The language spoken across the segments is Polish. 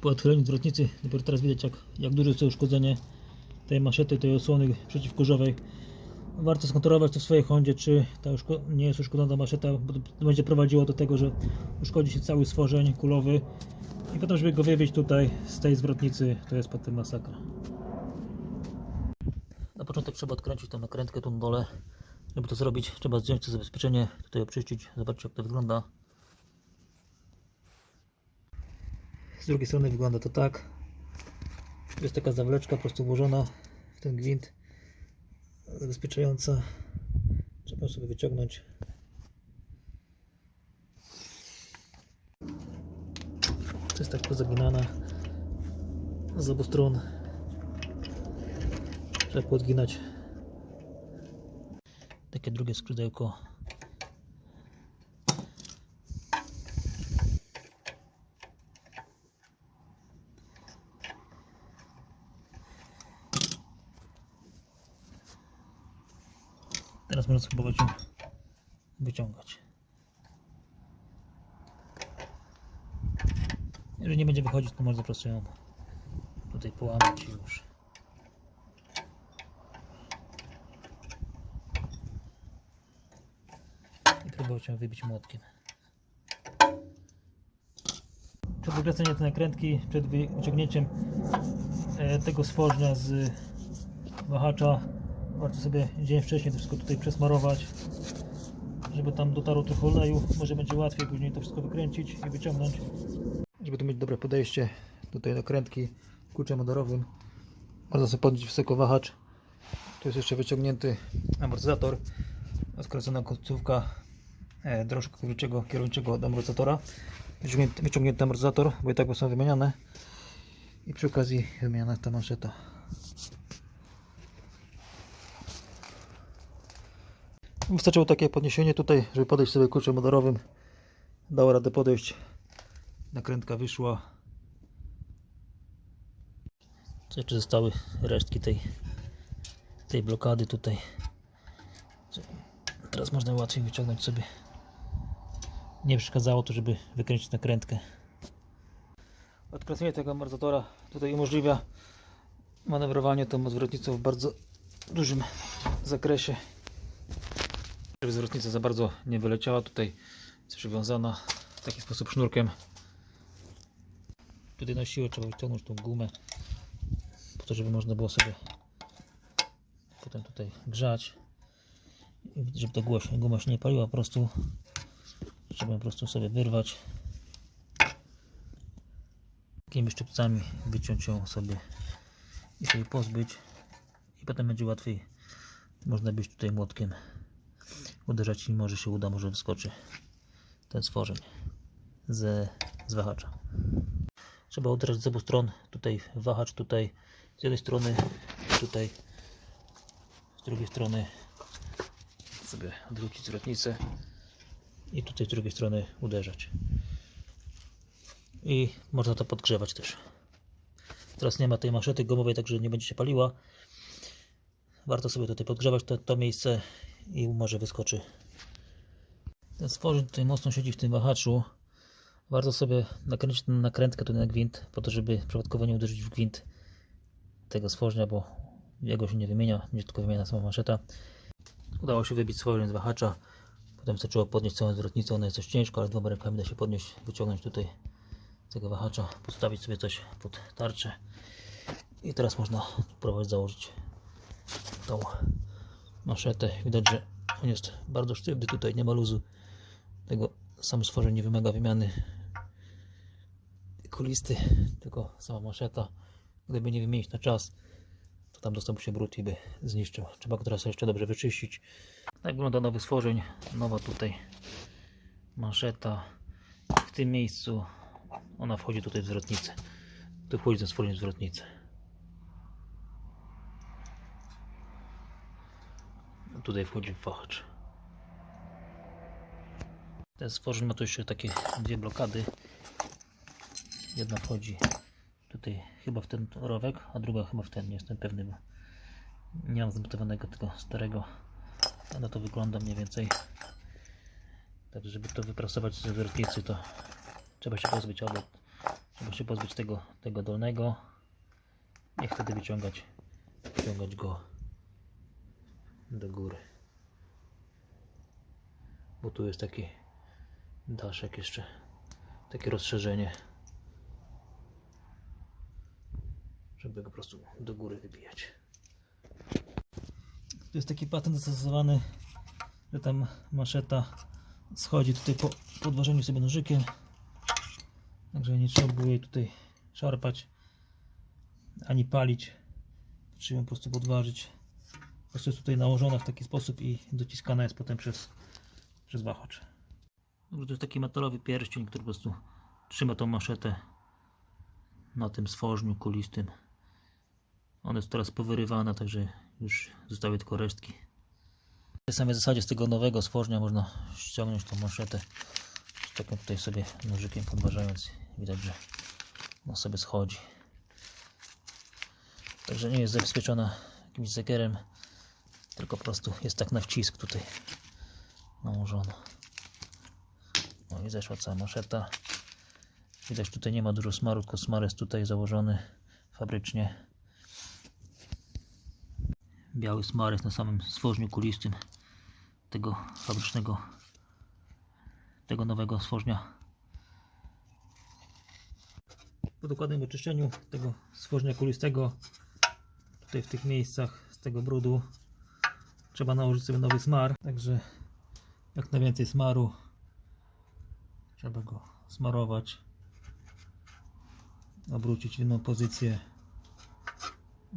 Po odchyleniu zwrotnicy dopiero teraz widać jak, jak duże jest to uszkodzenie tej maszety, tej osłony przeciwkurzowej. Warto skontrolować to w swojej Hondzie, czy ta nie jest uszkodzona maszeta, bo to będzie prowadziło do tego, że uszkodzi się cały stworzeń kulowy i potem, żeby go wybić tutaj z tej zwrotnicy, to jest potem masakra. Na początek trzeba odkręcić tą nakrętkę na dole. Żeby to zrobić, trzeba zdjąć to zabezpieczenie, tutaj oczyścić, zobaczcie jak to wygląda. Drugiej strony wygląda to tak. Jest taka zawleczka po prostu włożona w ten gwint zabezpieczająca. Trzeba sobie wyciągnąć. To jest tak pozaginana z obu stron. Trzeba podginać takie drugie skrzydełko. Teraz można spróbować ją wyciągać. Jeżeli nie będzie wychodzić, to można po prostu ją tutaj połamać już. i próbować ją wybić młotkiem. Przed wykracaniem tej nakrętki, przed wy- wyciągnięciem e, tego stworznia z wahacza warto sobie dzień wcześniej to wszystko tutaj przesmarować żeby tam dotarło trochę oleju, może będzie łatwiej później to wszystko wykręcić i wyciągnąć żeby tu mieć dobre podejście do tej nakrętki kluczem odorowym można sobie podnieść wysoko wahacz tu jest jeszcze wyciągnięty amortyzator odkręcona końcówka e, drążka kierowniczego, kierowniczego od amortyzatora. Wyciągnięty, wyciągnięty amortyzator, bo i tak są wymieniane. I przy okazji wymieniana ta manszeta. Wystarczyło takie podniesienie tutaj, żeby podejść sobie kluczem odorowym. Dało radę podejść. Nakrętka wyszła. Co jeszcze zostały resztki tej, tej blokady tutaj. Teraz można łatwiej wyciągnąć sobie. Nie przeszkadzało to, żeby wykręcić nakrętkę. Odkręcenie tego amortyzatora tutaj umożliwia manewrowanie tą zwrotnicą w bardzo dużym zakresie. Żeby zwrotnica za bardzo nie wyleciała, tutaj jest przywiązana w taki sposób sznurkiem. Tutaj na siłę trzeba wyciągnąć tą gumę, po to, żeby można było sobie potem tutaj grzać i żeby ta guma się, nie paliła po prostu trzeba po prostu sobie wyrwać takimi szczypcami wyciąć ją sobie i się pozbyć i potem będzie łatwiej można być tutaj młotkiem uderzać i może się uda, może wyskoczy ten stworzeń z, z wahacza trzeba uderzać z obu stron tutaj wahacz tutaj z jednej strony tutaj z drugiej strony sobie odwrócić zwrotnicę i tutaj z drugiej strony uderzać. I można to podgrzewać też. Teraz nie ma tej maszety gumowej, także nie będzie się paliła. Warto sobie tutaj podgrzewać to, to miejsce i może wyskoczy. Ten stworzeń tutaj mocno siedzi w tym wahaczu. Warto sobie nakręcić nakrętkę tutaj na gwint, po to, żeby przypadkowo nie uderzyć w gwint tego stworzenia, bo jego się nie wymienia, będzie tylko wymiana sama maszeta. Udało się wybić stworzeń z wahacza. Potem zaczęło podnieść całą zwrotnicę. Ona jest coś ciężko, ale dwoma rękami da się podnieść, wyciągnąć tutaj tego wahacza, postawić sobie coś pod tarczę. I teraz można spróbować założyć tą maszetę. Widać, że on jest bardzo sztywny tutaj, nie ma luzu. Tego sam stworzeń nie wymaga wymiany kulisty, tylko sama maszeta. Gdyby nie wymienić na czas, to tam dostałby się brud i by zniszczył. Trzeba go teraz jeszcze dobrze wyczyścić. Tak wygląda nowy stworzeń. Nowa tutaj manszeta. W tym miejscu ona wchodzi tutaj w zwrotnicę. Tu wchodzi ten stworzeń w zwrotnicę. Tutaj wchodzi wahacz. Ten stworzeń ma tu jeszcze takie dwie blokady. Jedna wchodzi tutaj chyba w ten rowek, a druga chyba w ten, nie jestem pewny, bo nie mam zmontowanego tego starego, ale to wygląda mniej więcej. Także żeby to wyprasować z wyrtnicy, to trzeba się pozbyć albo Trzeba się pozbyć tego, tego dolnego i wtedy wyciągać, wyciągać go do góry. Bo tu jest taki daszek jeszcze, takie rozszerzenie, żeby go po prostu do góry wybijać. To jest taki patent zastosowany, że tam maszeta schodzi tutaj po podważeniu sobie nożykiem. Także nie trzeba było jej tutaj szarpać ani palić. Trzeba ją po prostu podważyć. Prostu jest tutaj nałożona w taki sposób i dociskana jest potem przez, przez wahacz. To jest taki metalowy pierścień, który po prostu trzyma tą maszetę na tym stworzniu kulistym. Ona jest teraz powyrywana, także już zostały tylko resztki. W tej samej zasadzie z tego nowego stworznia można ściągnąć tą maszetę. Z takim tutaj sobie nożykiem podważając. Widać, że ona sobie schodzi. Także nie jest zabezpieczona jakimś zegerem, tylko po prostu jest tak na wcisk tutaj nałożona. No i zeszła cała maszeta. Widać tutaj nie ma dużo smaru, tylko smar jest tutaj założony fabrycznie. Biały smar jest na samym stworzniu kulistym tego fabrycznego, tego nowego stworznia. Po dokładnym oczyszczeniu tego stworznia kulistego, tutaj w tych miejscach z tego brudu, trzeba nałożyć sobie nowy smar. Także jak najwięcej smaru, trzeba go smarować, obrócić w inną pozycję,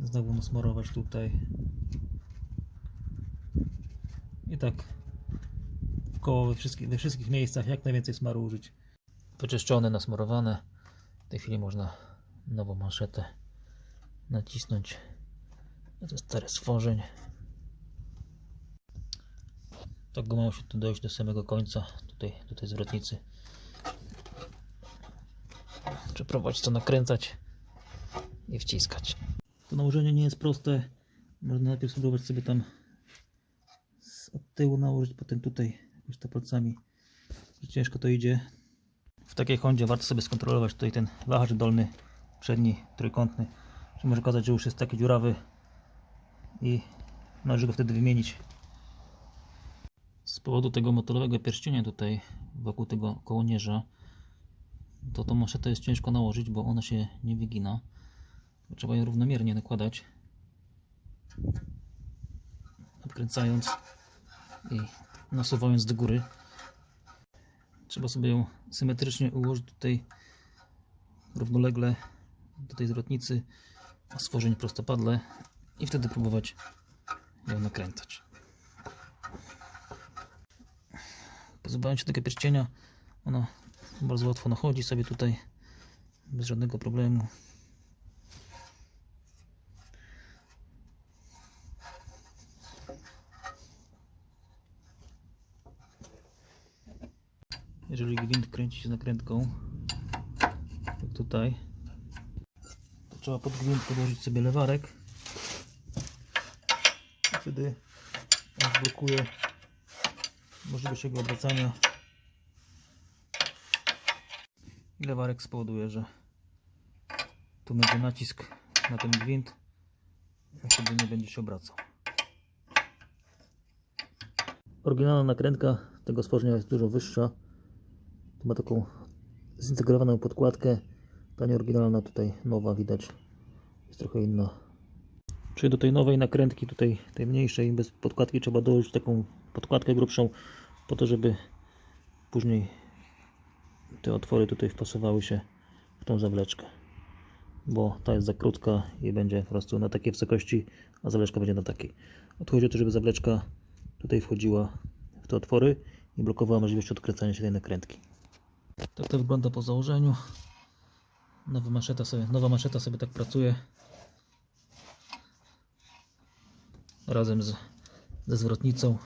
znowu nasmarować tutaj. I tak koło we wszystkich, we wszystkich miejscach jak najwięcej smaru użyć. Wyczyszczone, nasmarowane. W tej chwili można nową maszetę nacisnąć. To jest stare stworzeń. Tak go mało się tu dojść do samego końca, tutaj, do tej zwrotnicy. Trzeba próbować to nakręcać i wciskać. To nałożenie nie jest proste. Można najpierw spróbować sobie tam od tyłu nałożyć, potem tutaj już to palcami. Ciężko to idzie. W takiej Hondzie warto sobie skontrolować tutaj ten wahacz dolny, przedni, trójkątny. Że może okazać, że już jest taki dziurawy i należy go wtedy wymienić. Powodu tego motorowego pierścienia tutaj wokół tego kołnierza to tą maszetę jest ciężko nałożyć, bo ona się nie wygina. Trzeba ją równomiernie nakładać. Obkręcając i nasuwając do góry. Trzeba sobie ją symetrycznie ułożyć tutaj równolegle do tej zwrotnicy, a stworzeń prostopadle i wtedy próbować ją nakręcać. Pozbywając się tego pierścienia, ona bardzo łatwo nachodzi sobie tutaj bez żadnego problemu. Jeżeli gwint kręci się nakrętką, jak tutaj, to trzeba pod gwint podłożyć sobie lewarek. Wtedy on blokuje możliwość jego obracania. I lewarek spowoduje, że tu będzie nacisk na ten gwint, a wtedy nie będzie się obracał. Oryginalna nakrętka tego stworzenia jest dużo wyższa. Tu ma taką zintegrowaną podkładkę. Ta nieoryginalna tutaj nowa widać jest trochę inna. Czyli do tej nowej nakrętki, tutaj tej mniejszej, bez podkładki trzeba dołożyć taką podkładkę grubszą po to, żeby później te otwory tutaj wpasowały się w tą zawleczkę. Bo ta jest za krótka i będzie po prostu na takiej wysokości, a zawleczka będzie na takiej. Odchodzi o to, żeby zawleczka tutaj wchodziła w te otwory i blokowała możliwość odkręcania się tej nakrętki. Tak to wygląda po założeniu. Nowa maszeta sobie, nowa maszeta sobie tak pracuje. Razem z, ze zwrotnicą.